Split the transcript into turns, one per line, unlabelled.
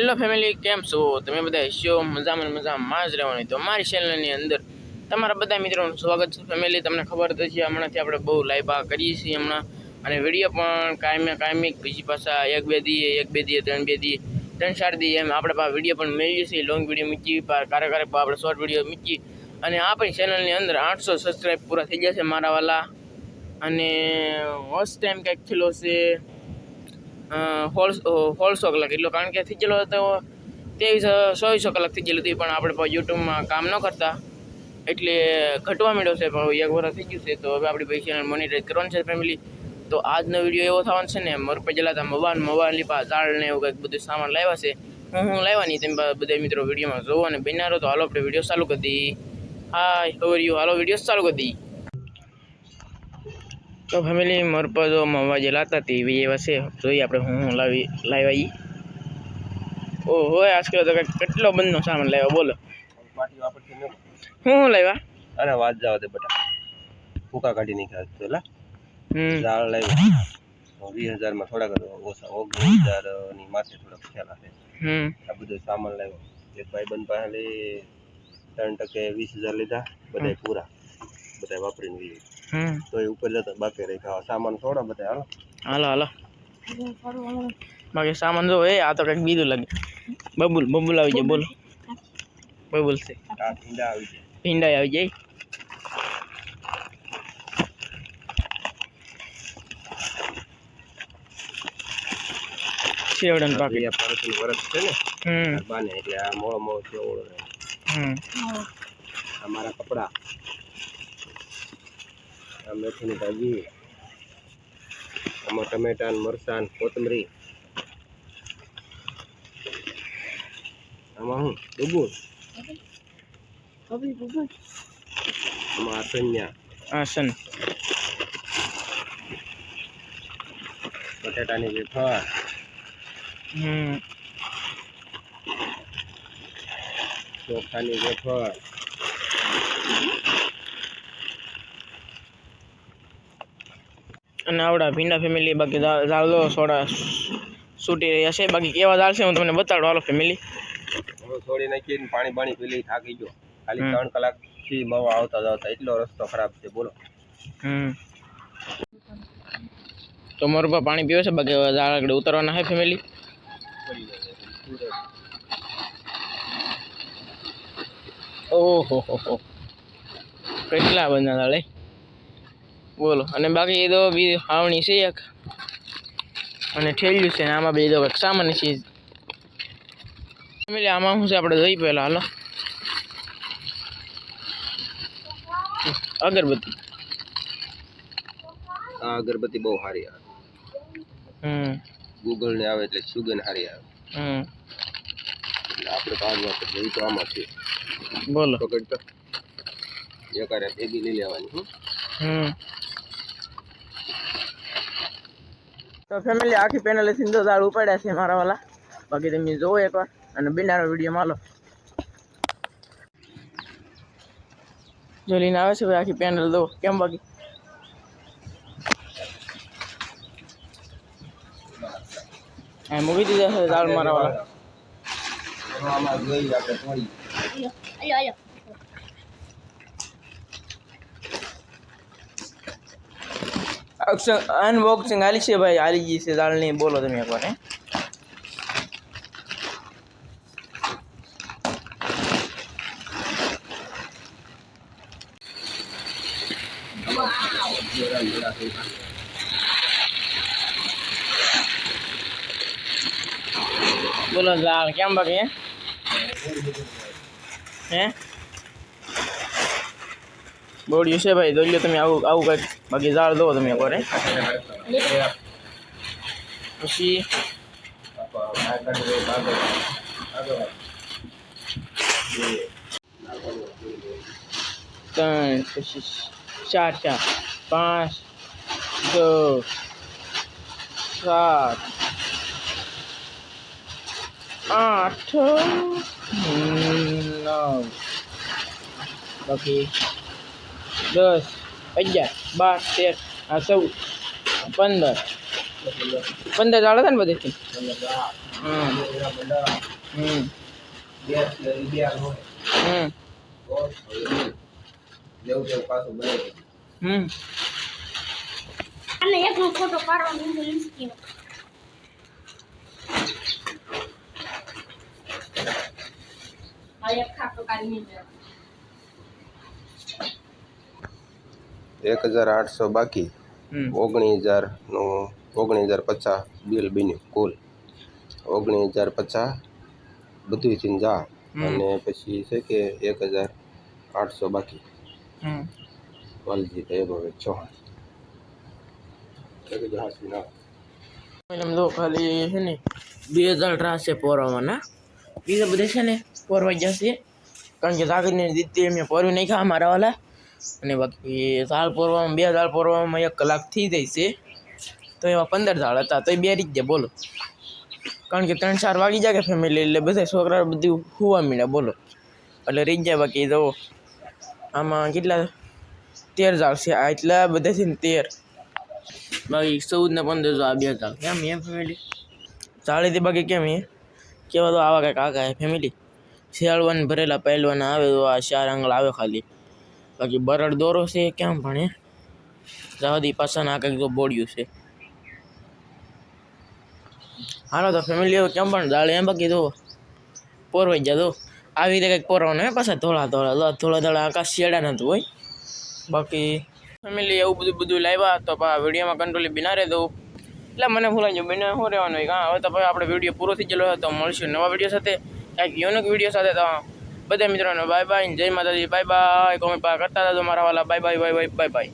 Hello family કેમ છો? તમે બધા હશો? મજામાં મજામાં જ રહેવાની. તો અમારી ચેનલની અંદર તમારા બધા મિત્રોનું સ્વાગત છે. ફેમિલી તમને ખબર તો છે, હમણાંથી આપણે બહુ લાઈભા કરીએ છીએ હમણાં. અને વીડિયો પણ કાયમે કાયમિક બીજી પાછા એક, બે દીએ, એક, બે દીએ, ત્રણ, બે દીએ, ત્રણ, ચાર દીએ એમ આપણે પાસે વીડિયો પણ મેળવીએ છીએ. લોંગ વીડિયો મૂકી ક્યારેક ક્યારેક આપણે શોર્ટ વીડિયો મૂકી અને આપણી ચેનલની અંદર આઠસો સબસ્ક્રાઈબ પૂરા થઈ જશે મારા વાલા. અને ફર્સ્ટ ટાઈમ કંઈક થયેલો છે. સોળસો સોળસો કલાક એટલો કારણ કે થઈ ગયેલો હતો ત્રેવીસ ચોવીસો કલાક થઈ ગયેલું હતું, પણ આપણે યુટ્યુબમાં કામ ન કરતા. એટલે ઘટવા મળ્યો છે, પણ એક વર્ષ થઈ ગયું છે, તો હવે આપણી ભાઈ ચેનલ મોનિટાઈઝ કરવાનું છે ફેમિલી તો આજનો વીડિયો એવો થવાનો છે ને મારું પછી જલાતા મોબાઈલ મોબાઈલ, લીપા દાળ ને એવું કંઈક બધું સામાન લાવ્યા છે. હું હું લાવ્યા નહીં, તમે બધા મિત્રો વિડીયોમાં જોવો અને બનારો તો હાલો આપણે વીડિયો ચાલુ કરી દઈએ. હાય હવર યુ હાલો વીડિયો ચાલુ કરી દઈએ. તો ફેમિલી મારા પર જો મમ્મા જે લાતા હતી એવી એવા છે જોઈએ આપણે હું હું લાવી લાવ્યા ઈ. ઓહો આજકાલ તો કેટલો બંધનો સામાન લાવ્યો બોલો. હું હું લાવ્યા?
અરે વાત જાવ દે બટા. ફૂકા કાઢી નીકળ્યા તો લા.
હમ.
દાળ લાવ્યો. વીસ હજારમાં થોડાક ઓછા ઓગણીસ હજારની માથે થોડાક ખ્યાલ આવે.
હમ.
આ બધો સામાન લાવ્યો. એક ભાઈબંધ પાસે ત્રણ ટકે વીસ હજાર લીધા બધા પૂરા. બધા વાપરીને વી
હમ
તો એ ઉપર જતા બાકી રહી ખાવા સામાન થોડા બધા હાલો.
હાલો હાલો. બાકી સામાન જો એ આ તો કંઈક બીજું લાગે. બબુલ બબુલ આવી જાય બોલો. બબુલ છે.
ભીંડા આવી જાય.
ભીંડા આવી જાય. શેવડન પાકી.
આ પારસનું વરસ છે ને.
હમ.
બાને એટલે આ મોળો મોળો કેવડો
હમ.
આ મારા કપડા. આ મેથીની ભાજી આમાં ટમેટા ને મરચાં ને કોથમરી આમાં શું ડુબું આમાં અસન્યા
આસન
બટાટાની વેફર
હમ
ચોખાની વેફર
અને આવડા ભીંડા ફેમિલી બાકી ઝાડો સોડા છૂટી રહ્યા છે. બાકી કેવા ઝાડ છે હું તમને બતાડું. હાલો ફેમિલી
છોડી નાખીને પાણી પાણી પી થાકી ગયો. ખાલી. ત્રણ કલાકથી મવા આવતા આવતા એટલો રસ્તો ખરાબ છે. બોલો.
હમ. તો મારું પા પાણી પીવે છે. બાકી ઝાડ આગળ ઉતરવાના છે ફેમિલી ઓહો હો હો. કેટલા બધા ઝાડે બોલો. અને બાકી એ તો બી હાવણી છે એક. અને ઠેલ્યું છે ને આમાં બે તો કંઈક સામાન્ય ચીજ ફેમિલી આમાં શું છે? આપણે જોઈ પહેલાં હાલો. અગરબત્તી.
આ અગરબત્તી બહુ સારી આવે.
હમ.
ગૂગલ ને આવે એટલે સુગંધ સારી આવે.
હમ.
એટલે આપણે તો આજ વાપરીએ એ તો આમાં છે.
બોલો.
પકડતો એક આરે ભેગી લઈ લેવાની?
હમ. તો ફેમિલી આખી પેનલે સિંધો દાળ ઉપાડ્યા છે મારા વાલા. બાકી તમે જોવો એકવાર અને બિનારો વીડિયો માલો જોઈને આવે છે ભાઈ આખી પેનલ દો કેમ બાકી? હા મૂકી દીધા છે દાળ મારા વાળા
આમાં જોઈ આપણે થોડી
અનબોક્સિંગ હાલી છે ભાઈ હાલી ગઈ છે દાળની બોલો તમે એકવાર હે? બોલો દાળ કેમ બાકી હે હે બોડ્યું છે ભાઈ દોલ્યો તમે આવું આવું કંઈક બાકી ઝાડ દો તમે એકવાર હે? પછી ત્રણ, પછી ચાર ચાર, પાંચ, છ, સાત, આઠ નવ. બાકી દસ અગિયાર બાર તેર આ ચૌદ પંદર. પંદર ચાલે છે ને બધેથી હમ. હમ. હમ. હમ.
અને એકનો ફોટો પાડવાનો હું ઇન્સ્ટીનો આ એક ખાટો કાઢી નહીં
એક હજાર આઠસો બાકી.
ઓગણીસ
ઓગણીસ હજારનું ઓગણીસ હજાર પચાસ બિલ બન્યું કુલ. ઓગણીસ હજાર પચાસ બધું થઈને જા. અને પછી છે કે એક હજાર આઠસો બાકી.
હમ.
વાલજી એ ભાવે ચૌહાણ એક હજાર ના.
એમ તો ખાલી છે ને બે હજાર ત્રાસે પોરવાના. બીજા બધા છે ને પોરવા ગયા છે કારણ કે કાગળની રીતે મેં પોરવી નાખ્યા મારા વાલા. અને બાકી ઝાડ પોરવામાં બે ઝાડ પોરવામાં એક કલાક થઈ જાય છે. તો એવા પંદર ઝાડ હતા. તો એ બે રીતે બોલો. કારણ કે ત્રણ ચાર વાગી જાય કે ફેમિલી એટલે બધા છોકરા બધું હુવા મીડા બોલો. એટલે રહી જાય બાકી તો આમાં કેટલા? તેર ઝાડ છે. આ એટલા બધા છે ને તેર. બાકી ચૌદ ને પંદર તો આ બે ચાલ કેમ એમ ફેમિલી ચાલે તે બાકી કેમ એ? કેવા તો આવા કંઈક આખા હે ફેમિલી શિયાળવાન ભરેલા પહેલવાના આવે તો આ ચાર આંગળ આવે ખાલી. બાકી બરડ દોરો છે કેમ ભણે? જવા દી પાછા આ કંઈક તો બોડ્યું છે. હાલો તો ફેમિલી હવે કેમ પણ દાળ એમ બાકી તો પોરવાઈ જા તો આવી રીતે કંઈક પોરવાનું હે પાછા થોડા થોડા થોડા થોડા આકાશ શિયાળા નતું હોય. બાકી ફેમિલી એવું બધું બધું લાવ્યા તો પા વિડીયોમાં કંટ્રોલી બિના રહે દઉં એટલે મને ભૂલાઈ ગયું બિના શું રહેવાનું હોય? કાં? હવે તો પછી આપણે વીડિયો પૂરો થઈ ગયેલો હોય તો મળશું નવા વીડિયો સાથે. કાંઈક યુનિક વીડિયો સાથે તો બધા મિત્રોને બાય બાય જય માતાજી બાય બાય કોમેન્ટ કરતા હતા મારા વાલા. Bye bye bye bye bye bye